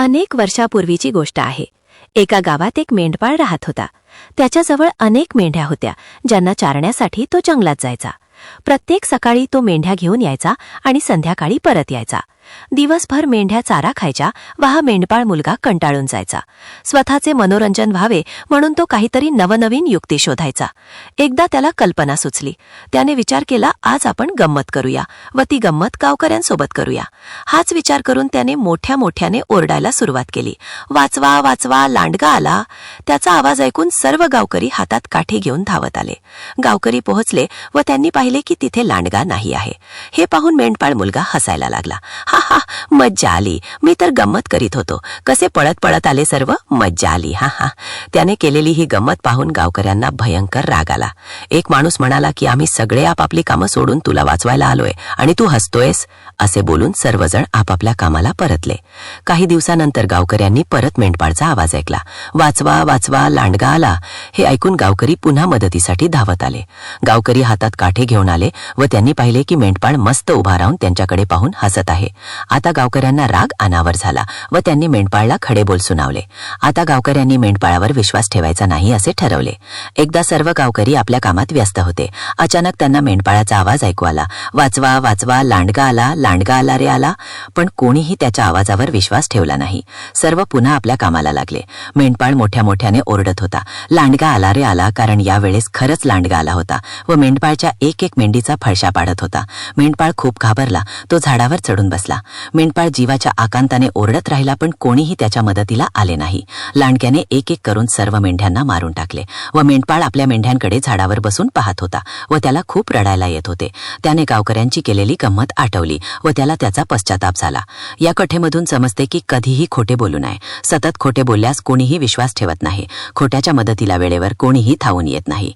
अनेक वर्षापूर्वीची गोष्ट आहे. एका गावात एक मेंढपाळ राहत होता. त्याच्याजवळ अनेक मेंढ्या होत्या ज्यांना चारण्यासाठी तो जंगलात जायचा. प्रत्येक सकाळी तो मेंढ्या घेऊन यायचा आणि संध्याकाळी परत यायचा. दिवसभर मेंढ्या चारा खायच्या व हा मेंढपाळ मुलगा कंटाळून जायचा. स्वतःचे मनोरंजन व्हावे म्हणून तो काहीतरी नवनवीन युक्ती शोधायचा. एकदा त्याला कल्पना सुचली. त्याने विचार केला आज आपण गंमत करूया व ती गंमत गावकऱ्यांसोबत करूया. हाच विचार करून त्याने मोठ्या मोठ्याने ओरडायला सुरुवात केली. वाचवा वाचवा लांडगा आला. त्याचा आवाज ऐकून सर्व गावकरी हातात काठी घेऊन धावत आले. गावकरी पोहोचले व त्यांनी पाहिले की तिथे लांडगा नाही आहे. हे पाहून मेंढपाळ मुलगा हसायला लागला. हा हा मज्जा आली. मी तर गंमत करीत होतो. कसे पळत पळत आले सर्व? मज्जा आली. हा हा. त्याने केलेली ही गंमत पाहून गावकऱ्यांना भयंकर राग आला. एक माणूस म्हणाला की आम्ही सगळे आपापली कामं सोडून तुला वाचवायला आलोय. आणि तू हसतोयस. असे बोलून सर्वजण आपापल्या कामाला परतले. काही दिवसानंतर गावकऱ्यांनी परत मेंढपाळचा आवाज ऐकला. वाचवा वाचवा लांडगा आला. हे ऐकून गावकरी पुन्हा मदतीसाठी धावत आले. गावकरी हातात काठे घेऊन आले व त्यांनी पाहिले की मेंढपाळ मस्त उभा राहून त्यांच्याकडे पाहून हसत आहे. आता गावकऱ्यांना राग अनावर झाला व त्यांनी मेंढपाळला खडे बोल सुनावले. आता गावकऱ्यांनी मेंढपाळावर विश्वास ठेवायचा नाही असे ठरवले. एकदा सर्व गावकरी आपल्या कामात व्यस्त होते. अचानक त्यांना मेंढपाळाचा आवाज ऐकू आला. वाचवा वाचवा लांडगा आला लांडगा आला रे आला. पण कोणीही त्याच्या आवाजावर विश्वास ठेवला नाही. सर्व पुन्हा आपल्या कामाला लागले. मेंढपाळ मोठ्या मोठ्याने ओरडत होता. लांडगा आला रे आला कारण यावेळेस खरंच लांडगा आला होता व मेंढपाळच्या एक एक मेंढीचा फळशा पाडत होता. मेंढपाळ खूप घाबरला. तो झाडावर चढून बसला. मेंढपाळ जीवाच्या आकांताने ओरडत राहिला पण कोणीही त्याच्या मदतीला आले नाही. लांडक्याने एक एक करून सर्व मेंढ्यांना मारून टाकले व मेंढपाळ आपल्या मेंढ्यांकडे झाडावर बसून पाहत होता व त्याला खूप रडायला येत होते. त्याने गावकऱ्यांची केलेली गंमत आठवली व त्याला त्याचा पश्चाताप झाला. या कठेमधून समजते की कधीही खोटे बोलू नये. सतत खोटे बोलल्यास कोणीही विश्वास ठेवत नाही. खोट्याच्या मदतीला वेळेवर कोणीही थावून येत नाही.